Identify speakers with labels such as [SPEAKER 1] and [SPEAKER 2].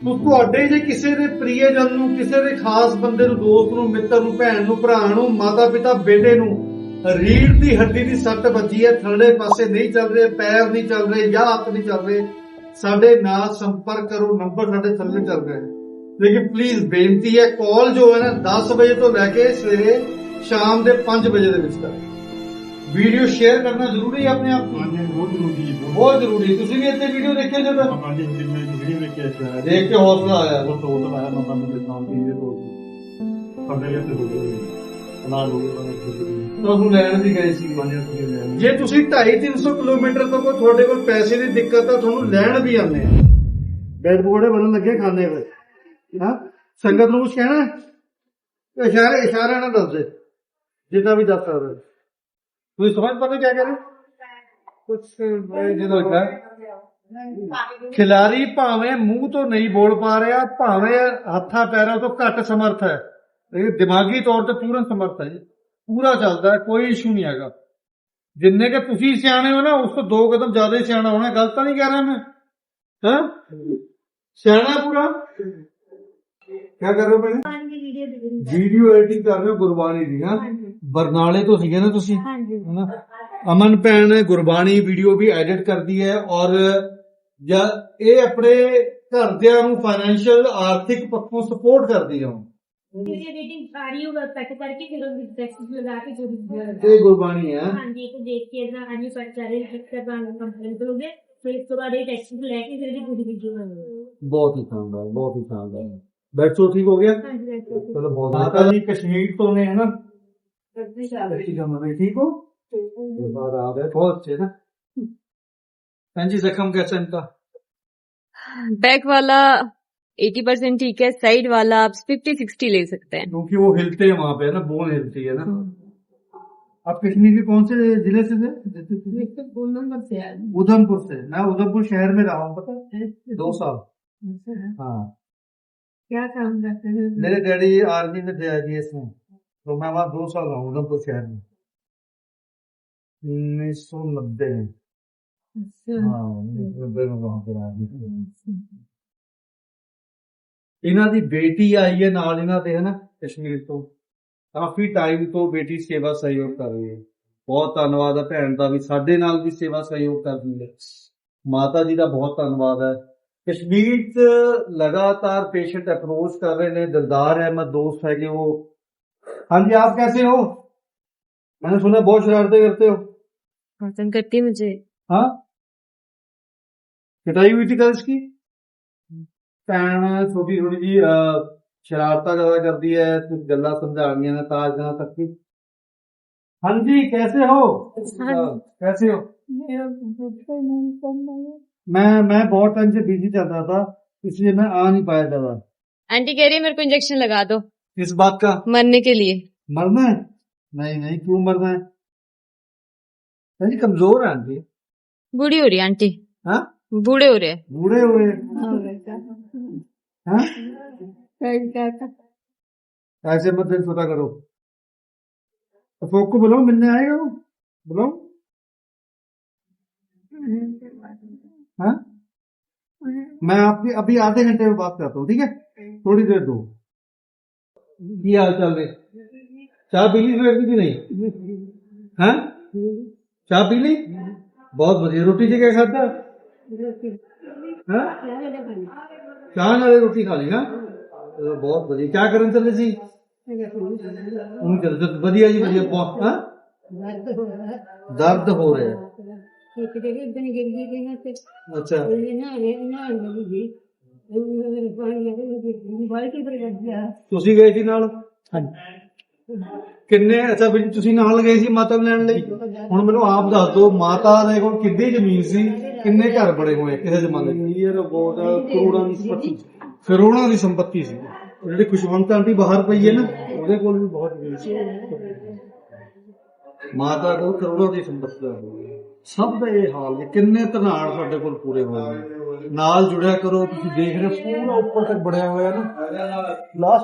[SPEAKER 1] ਤੋ ਤੁਹਾਡੇ ਜੇ ਕਿਸੇ ਦੇ ਪ੍ਰਿਯਜਨ ਨੂੰ, ਕਿਸੇ ਦੇ ਖਾਸ ਬੰਦੇ ਨੂੰ, ਦੋਸਤ ਨੂੰ, ਮਿੱਤਰ ਨੂੰ, ਭੈਣ ਨੂੰ, ਭਰਾ ਨੂੰ, ਮਾਤਾ ਪਿਤਾ, ਬੇਟੇ ਨੂੰ ਰੀੜ ਦੀ ਹੱਡੀ ਦੀ ਸੱਟ ਵੱਜੀ ਹੈ, ਥੱਲੇ ਪਾਸੇ ਨਹੀਂ ਚੱਲ ਰਹੇ, ਪੈਰ ਨਹੀਂ ਚੱਲ ਰਹੇ ਜਾਂ ਹੱਥ ਨਹੀਂ ਚੱਲ ਰਹੇ, ਸਾਡੇ ਨਾਲ ਸੰਪਰਕ ਕਰੋ, ਨੰਬਰ ਸਾਡੇ ਥੱਲੇ ਚੱਲ ਰਿਹਾ ਹੈ ਲੇਕਿਨ ਪਲੀਜ਼ ਬੇਨਤੀ ਹੈ ਕਾਲ ਜੋ ਹੈ ਨਾ 10 ਵਜੇ ਤੋਂ ਲੈ ਕੇ ਸਵੇਰੇ ਸ਼ਾਮ ਦੇ 5 ਵਜੇ ਦੇ ਵਿੱਚ ਤੱਕ ਵੀਡੀਓ ਸ਼ੇਅਰ ਕਰਨਾ ਜ਼ਰੂਰੀ ਹੈ ਆਪਣੇ ਆਪ ਨੂੰ?
[SPEAKER 2] ਹਾਂਜੀ ਬਹੁਤ ਜ਼ਰੂਰੀ ਹੈ ਬਹੁਤ।
[SPEAKER 1] ਜ਼ਰੂਰੀ ਤੁਸੀਂ ਵੀ ਇੱਥੇ ਵੀਡੀਓ ਦੇਖਿਓ ਜਦੋਂ।
[SPEAKER 2] ਹਾਂਜੀ ਜਿੰਨੇ ਵੀਡੀਓ ਵਿੱਚ ਆਇਆ।
[SPEAKER 1] ਦੇਖ ਕੇ ਹੌਸਲਾ ਆਇਆ।
[SPEAKER 2] ਉਹ ਤੋਂ ਆਇਆ ਮੈਂ ਤੁਹਾਨੂੰ ਦਿਖਾਉਂ ਦੀ ਇਹ ਤੋਂ ਸਾਡੇ ਲਈ ਤੇ ਹੋ। ਗਈ ਨਾ ਲੋਕਾਂ ਨੂੰ
[SPEAKER 1] ਤੁਹਾਨੂੰ ਲੈਣ ਵੀ ਗਏ ਸੀ।
[SPEAKER 2] ਮੰਨਿਆ ਤੁਸੀਂ ਲੈ
[SPEAKER 1] ਜੇ ਤੁਸੀਂ 2.5 300 ਕਿਲੋਮੀਟਰ ਤੋਂ ਕੋਈ ਤੁਹਾਡੇ ਕੋਲ ਪੈਸੇ ਦੀ ਦਿੱਕਤ ਆ ਤੁਹਾਨੂੰ ਲੈਣ ਵੀ ਆਉਂਦੇ ਆ। ਬੈਡ ਪਕੌੜੇ ਬਣਨ ਲੱਗੇ ਖਾਂਦੇ ਹੋਏ ਹਾਂ ਸੰਗਤ ਨੂੰ ਕੁਝ ਕਹਿਣਾ? ਇਸ਼ਾਰੇ ਇਸ਼ਾਰੇ ਨਾਲ ਦੱਸ ਦੇ। ਜਿੰਨਾ ਵੀ ਦੱਸ ਸਕਦੇ। ਤੁਸੀਂ ਸਮਝ ਪਾ ਕੀ ਕਹਿ ਰਹੇ ਕੁਝ ਜਦੋਂ ਕਿਹਾ ਖਿਲਾਰੀ ਭਾਵੇਂ ਮੂੰਹ ਤੋਂ ਨਹੀਂ ਬੋਲ ਪਾ ਰਿਹਾ ਭਾਵੇਂ ਹੱਥਾਂ ਪੈਰਾਂ ਤੋਂ ਘੱਟ ਸਮਰਥ ਹੈ। ਲੇਕਿਨ ਦਿਮਾਗੀ ਤੌਰ ਤੇ ਪੂਰਾ ਸਮਰਥ ਹੈ ਪੂਰਾ ਚੱਲਦਾ ਕੋਈ ਇਸ਼ੂ ਨਹੀਂ ਹੈਗਾ। ਜਿੰਨੇ ਕਿ ਤੁਸੀਂ ਸਿਆਣੇ ਹੋ ਨਾ ਉਸ ਤੋਂ ਦੋ ਕਦਮ ਜ਼ਿਆਦਾ ਸਿਆਣਾ ਹੋਣਾ ਗਲਤ ਤਾਂ ਨਹੀਂ ਕਹਿ ਰਿਹਾ ਮੈਂ। ਹਾਂ? ਸਿਆਣਾ ਪੂਰਾ? ਕੀ ਕਰ ਰਹੇ ਹੋ ਭੈਣੇ?
[SPEAKER 3] ਵੀਡੀਓ
[SPEAKER 1] ਐਡੀਟਿੰਗ ਕਰ ਰਹੇ ਹੋ ਗੁਰਬਾਣੀ ਦੀ ਹਾਂ?
[SPEAKER 3] ਹਾਂਜੀ।
[SPEAKER 1] ਬਰਨਾਲੇ ਤੋਂ ਸੀਗੇ ਨਾ ਤੁਸੀਂ?
[SPEAKER 3] ਹਾਂਜੀ।
[SPEAKER 1] ਹਨਾ? ਅਮਨ ਭੈਣ ਗੁਰਬਾਣੀ ਵੀਡੀਓ ਵੀ ਐਡਿਟ ਕਰਦੀ ਹੈ ਔਰ ਜਾਂ ਇਹ ਆਪਣੇ ਘਰਦਿਆਂ ਨੂੰ ਫਾਈਨੈਂਸ਼ੀਅਲ ਆਰਥਿਕ ਪੱਖੋਂ ਸਪੋਰਟ ਕਰਦੀ ਹੈ
[SPEAKER 3] ਵੀਡੀਓ ਐਡੀਟਿੰਗ ਸਾਰੀ ਉਹ ਕੱਟ ਕਰਕੇ ਫਿਰ ਉਹ ਵਿੱਚ ਟੈਕਸਟ ਲਗਾ ਕੇ ਜੋ ਵੀ
[SPEAKER 1] ਇਹ ਗੁਰਬਾਣੀ ਹੈ।
[SPEAKER 3] ਹਾਂਜੀ ਇਹ ਦੇਖ ਕੇ ਇਹਦਾ ਹਾਂਜੀ ਕੱਟ ਕਰੇ ਇੱਕ ਤਰ੍ਹਾਂ ਦਾ ਕੰਪਲੀਟ ਕਰੋਗੇ ਫਿਰ ਇਸ ਤੋਂ ਬਾਅਦ ਇਹ ਟੈਕਸਟ ਲੈ ਕੇ ਫਿਰ ਇਹਦੀ ਪੂਰੀ ਵੀਡੀਓ ਬਣਾਉਂਗੇ
[SPEAKER 1] ਬਹੁਤ ਹੀ ਸ਼ਾਨਦਾਰ ਬਹੁਤ ਹੀ ਸ਼ਾਨਦਾਰ।
[SPEAKER 3] बैठो
[SPEAKER 1] हाँ, तो ठीक हो गया? चलो बहुत माता
[SPEAKER 3] जी कश्मीर
[SPEAKER 1] तो ने? है। ना ठीक हो? हम्म। बहुत अच्छे ना? हाँ जी जख्म कैसा इनका?
[SPEAKER 4] बैक वाला एटी परसेंट ठीक है साइड वाला आप फिफ्टी सिक्सटी ले सकते हैं।
[SPEAKER 1] क्योंकि वो हिलते हैं वहाँ पे ना? बोन हिलती है ना? हम्म। आप कश्मीर के कौन से ज़िले से थे?
[SPEAKER 3] उधमपुर से
[SPEAKER 1] उधमपुर से। मैं उधमपुर शहर में रहा हूँ पता दो साल। अच्छा। हाँ।
[SPEAKER 3] क्या काम करते हैं
[SPEAKER 1] मेरे डैडी आर्मी में थे आई में तो मैं वहाँ दो साल रहा हूँ उधमपुर शहर में उन्नीस सौ नब्बे में हाँ उन्नीस सौ नब्बे में वहाँ पे आर्मी थे। ਇਹਨਾਂ ਦੀ ਬੇਟੀ ਆਈ ਹੈ ਨਾਲ ਇਹਨਾਂ ਦੇ ਹਨਾ ਕਸ਼ਮੀਰ ਤੋਂ ਕਾਫੀ ਟਾਈਮ ਤੋਂ ਬੇਟੀ ਸੇਵਾ ਸਹਿਯੋਗ ਕਰ ਰਹੀ ਹੈ ਬਹੁਤ ਧੰਨਵਾਦ ਹੈ ਭੈਣ ਦਾ ਵੀ ਸਾਡੇ ਨਾਲ ਵੀ ਸੇਵਾ ਸਹਿਯੋਗ ਕਰਦੀ ਹੈ ਮਾਤਾ ਜੀ ਦਾ ਬਹੁਤ ਧੰਨਵਾਦ ਹੈ ਕਸ਼ਮੀਰ 'ਚ ਲਗਾਤਾਰ ਪੇਸ਼ੈਂਟ ਅਪਰੋਚ ਕਰ ਰਹੇ ਨੇ ਦਿਲਦਾਰ ਅਹਿਮਦ ਦੋਸਤ ਹੈਗੇ ਉਹ ਹਾਂਜੀ ਆਪ कैसे हो मैंने सुना बहुत शरारतें करते हो
[SPEAKER 4] पसंद करती है मुझे
[SPEAKER 1] हाँ पिटाई हुई थी कल इसकी ਭੈਣ ਛੋਟੀ ਥੋੜੀ ਜੀ ਸ਼ਰਾਰਤਾਂ ਜ਼ਿਆਦਾ ਕਰਦੀ ਹੈ ਕੁਝ ਗੱਲਾਂ ਸਮਝਾਉਣੀਆਂ ਨੇ ਤਾਂ ਜਨਾ ਤੱਕ ਵੀ ਹਾਂਜੀ कैसे हो कैसे हो मैं मैं बहुत टाइम से बिज़ी चल रहा था इसलिए मैं आ नहीं पाया ज़्यादा।
[SPEAKER 4] आंटी कह रही है मेरे को इंजेक्शन लगा दो।
[SPEAKER 1] किस बात का?
[SPEAKER 4] मरने के लिए।
[SPEAKER 1] मरना है? नहीं नहीं क्यों मरना है? नहीं कमज़ोर है आंटी।
[SPEAKER 4] बूढ़ी हो रही है आंटी।
[SPEAKER 1] हाँ?
[SPEAKER 4] बूढ़े हो रहे हैं।
[SPEAKER 1] बूढ़े हुए हाँ। ऐसे मत दिल छोटा करो। अशोक को बुलाओ मिलने आएगा वो? बुलाओ। है? मैं आपकी, अभी आधे घंटे में बात करता हूँ, ठीक है? थोड़ी देर दो। ये हाल चाल है। चाय पीली फिर बैठ की नहीं? है? चाय पीली बहुत बढ़िया। रोटी से क्या खाता? हाँ? चाह ना रोटी खा ली ना बहुत बढ़िया। क्या करन चले जी? चल तो बढ़िया जी, बढ़िया। दर्द हो रहा है।
[SPEAKER 3] ਇੱਕ ਜਗ੍ਹਾ ਇਦਾਂ ਹੀ ਗਿਰ ਗਈ ਨਾ ਤੇ
[SPEAKER 1] ਅੱਛਾ।
[SPEAKER 3] ਇਹ ਨਾ ਇਹ ਨਾ ਲੱਗੀ ਇਹ ਪਾਣੀ ਲੱਗੀ ਬਾਲਟੀ ਪਰ ਗਿਆ?
[SPEAKER 1] ਤੁਸੀਂ ਗਏ ਸੀ ਨਾਲ? ਕਿੰਨੇ ਅੱਛਾ ਵੀ ਤੁਸੀਂ ਨਾਲ ਗਏ ਸੀ ਮਾਤਾ ਨੂੰ ਲੈਣ ਲਈ? ਹੁਣ ਮੈਨੂੰ ਆਪ ਦੱਸ ਦਿਓ ਮਾਤਾ ਦੇ ਕੋਲ ਕਿੰਨੀ ਜ਼ਮੀਨ ਸੀ? ਕਿੰਨੇ ਘਰ ਬੜੇ ਹੋਏ ਕਿਸੇ ਜ਼ਮਾਨੇ ਇਹ ਬਹੁਤ ਕਰੋੜਾਂ ਦੀ ਸੰਪਤੀ ਕਰੋੜਾਂ ਦੀ ਸੰਪਤੀ ਸੀ। ਜਿਹੜੀ ਖੁਸ਼ਵੰਤ ਆਂਟੀ ਬਾਹਰ ਪਈ ਹੈ ਨਾ? ਉਹਦੇ ਕੋਲ ਵੀ ਬਹੁਤ ਜ਼ਮੀਨ ਸੀ। ਮਾਤਾ ਕੋਲ ਕਰੋੜਾਂ ਦੀ ਸੰਪਤੀ ਹੈ। ਸਭ ਦਾ ਇਹ ਹਾਲ ਹੈ। ਕਿੰਨੇ ਧਨਾੜ ਸਾਡੇ ਕੋਲ ਪੂਰੇ ਹੋਏ ਨੇ। ਨਾਲ ਜੁੜਿਆ ਕਰੋ ਤੁਸੀਂ ਦੇਖ ਰਹੇ ਹੋ ਪੂਰਾ ਉੱਪਰ ਤੱਕ ਬੜਿਆ ਹੋਇਆ ਨਾ। ਲਾਸਟ